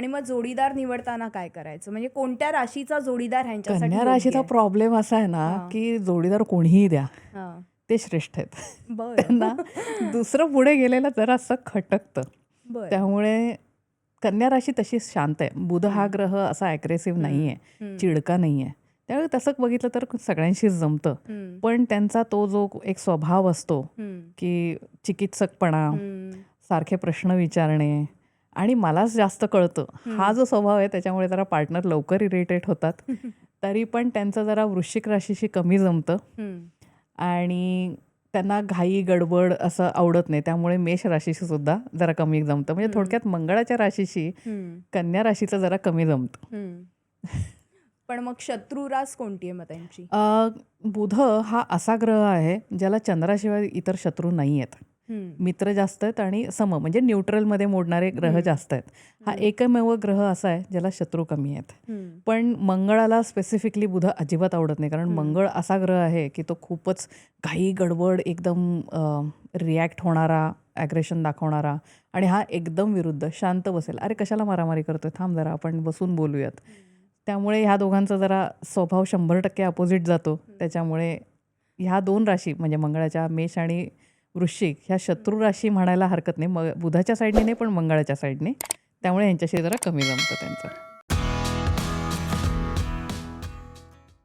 आणि मग जोडीदार निवडताना काय करायचं म्हणजे कोणत्या राशीचा जोडीदार ह्यांच्यासाठी कन्या योग्य राशीचा आहे? प्रॉब्लेम असा आहे ना हां. की जोडीदार कोणीही द्या हां. ते श्रेष्ठ आहेत बरं त्यांना दुसरं पुढे गेलेलं जरासं खटकतं बरं त्यामुळे कन्या राशी तशी शांत आहे बुध हा. ग्रह असा ॲग्रेसिव्ह हम्म. नाही आहे हम्म. चिडका नाही आहे त्यामुळे तसं बघितलं तर सगळ्यांशीच जमतं हम्म. पण त्यांचा तो जो एक स्वभाव असतो हम्म. की चिकित्सकपणा हम्म. सारखे प्रश्न विचारणे आणि मलाच जास्त कळतं हा. जो स्वभाव आहे त्याच्यामुळे जरा पार्टनर लवकर इरिटेट होतात तरी पण त्यांचं जरा वृश्चिक राशीशी कमी जमतं. आणि त्यांना घाई गडबड असं आवडत नाही त्यामुळे मेष राशीशी सुद्धा जरा कमी जमतं म्हणजे. थोडक्यात मंगळाच्या राशीशी. कन्या राशीचं जरा कमी जमतं. पण मग शत्रुरास कोणती आहे मग त्यांची बुध हा असा ग्रह आहे ज्याला चंद्राशिवाय इतर शत्रू नाही आहेत. मित्र जास्त आहेत आणि सम म्हणजे न्यूट्रलमध्ये मोडणारे ग्रह. जास्त आहेत. हा. एकमेव ग्रह असा आहे ज्याला शत्रू कमी आहेत. पण मंगळाला स्पेसिफिकली बुध अजिबात आवडत नाही कारण. मंगळ असा ग्रह आहे की तो खूपच घाई गडबड एकदम रिॲक्ट होणारा ॲग्रेशन दाखवणारा आणि हा एकदम विरुद्ध शांत बसेल. अरे कशाला मारामारी करतोय? थांब जरा आपण बसून बोलूयात. त्यामुळे ह्या दोघांचा जरा स्वभाव शंभर टक्के अपोजिट जातो. त्याच्यामुळे ह्या दोन राशी म्हणजे मंगळाच्या मेष आणि वृश्चिक ह्या शत्रू राशी म्हणायला हरकत नाही. मग बुधाच्या साईडने नाही पण मंगळाच्या साईडने त्यामुळे यांच्याशी जरा कमी जमतं त्यांचं.